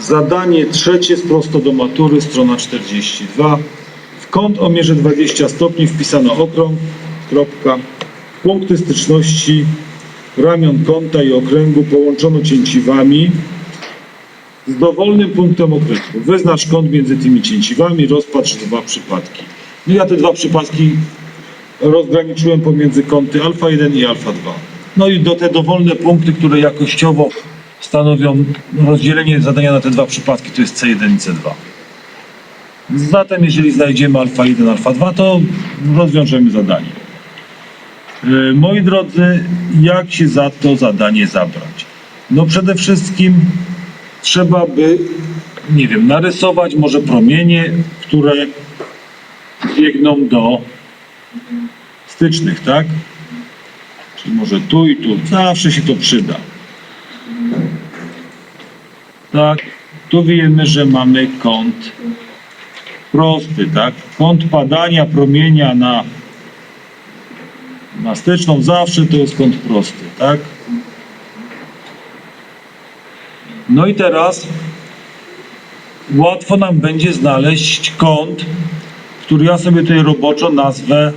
Zadanie trzecie z prosto do matury, strona 42. W kąt o mierze 20 stopni wpisano okrąg, kropka. Punkty styczności ramion kąta i okręgu połączono cięciwami z dowolnym punktem okręgu. Wyznacz kąt między tymi cięciwami, rozpatrz dwa przypadki. No ja te dwa przypadki rozgraniczyłem pomiędzy kąty alfa 1 i alfa 2. No i do te dowolne punkty, które jakościowo stanowią rozdzielenie zadania na te dwa przypadki, to jest C1 i C2. Zatem jeżeli znajdziemy alfa 1, alfa 2, to rozwiążemy zadanie. Yy, Moi drodzy, jak się za to zadanie zabrać? No przede wszystkim trzeba by, nie wiem, narysować może promienie, które biegną do stycznych, tak? Czyli może tu i tu. Zawsze się to przyda. Tak, tu wiemy, że mamy kąt prosty, tak? Kąt padania promienia na, na styczną zawsze to jest kąt prosty, tak? No i teraz łatwo nam będzie znaleźć kąt, który ja sobie tutaj roboczo nazwę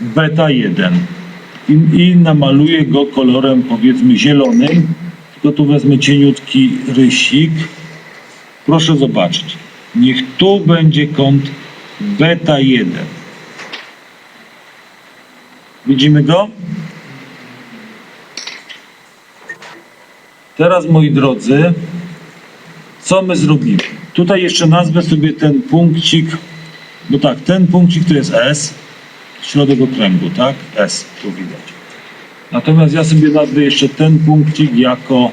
beta 1 i, i namaluję go kolorem powiedzmy zielonym tylko tu wezmę cieniutki rysik proszę zobaczyć niech tu będzie kąt beta 1 widzimy go? teraz moi drodzy co my zrobimy? Tutaj jeszcze nazwę sobie ten punkcik bo tak, ten punkcik to jest S środek okręgu, tak? S, tu widać. Natomiast ja sobie nazwę jeszcze ten punkcik jako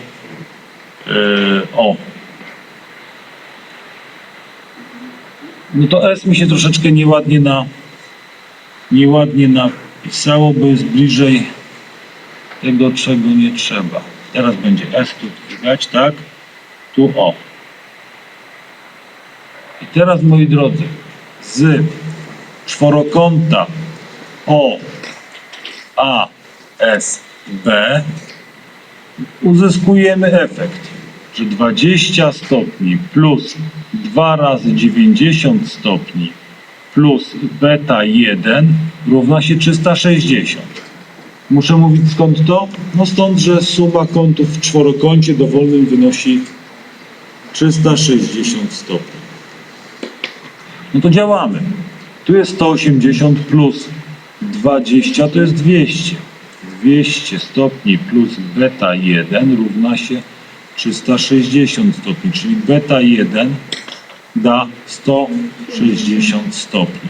yy, O. No to S mi się troszeczkę nieładnie na nieładnie napisało, bo jest bliżej tego, czego nie trzeba. Teraz będzie S tu widać, tak? Tu O. I teraz moi drodzy, z czworokąta O, A, S, B uzyskujemy efekt, że 20 stopni plus 2 razy 90 stopni plus beta 1 równa się 360. Muszę mówić skąd to? No stąd, że suma kątów w czworokącie dowolnym wynosi 360 stopni. No to działamy. Tu jest 180 plus 20 to jest 200. 200 stopni plus beta 1 równa się 360 stopni, czyli beta 1 da 160 stopni.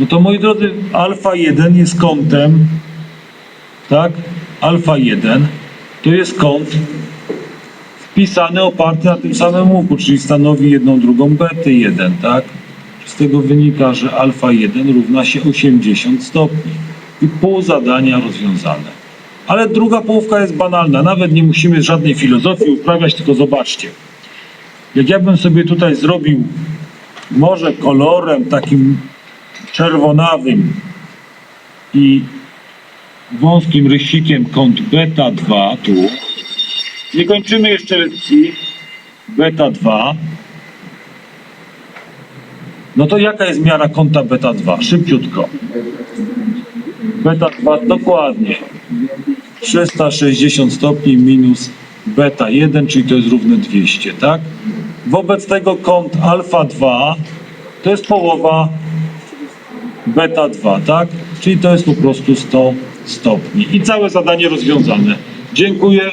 No to moi drodzy, alfa 1 jest kątem, tak? Alfa 1 to jest kąt wpisany oparty na tym samym łuku, czyli stanowi jedną drugą bety 1, tak? Z tego wynika, że alfa 1 równa się 80 stopni i pół zadania rozwiązane. Ale druga połówka jest banalna, nawet nie musimy żadnej filozofii uprawiać, tylko zobaczcie. Jak ja bym sobie tutaj zrobił może kolorem takim czerwonawym i wąskim rysikiem kąt beta 2 tu. Nie kończymy jeszcze lekcji beta 2. No to jaka jest miara kąta beta 2? Szybciutko. Beta 2 dokładnie. 360 stopni minus beta 1, czyli to jest równe 200, tak? Wobec tego kąt alfa 2 to jest połowa beta 2, tak? Czyli to jest po prostu 100 stopni. I całe zadanie rozwiązane. Dziękuję.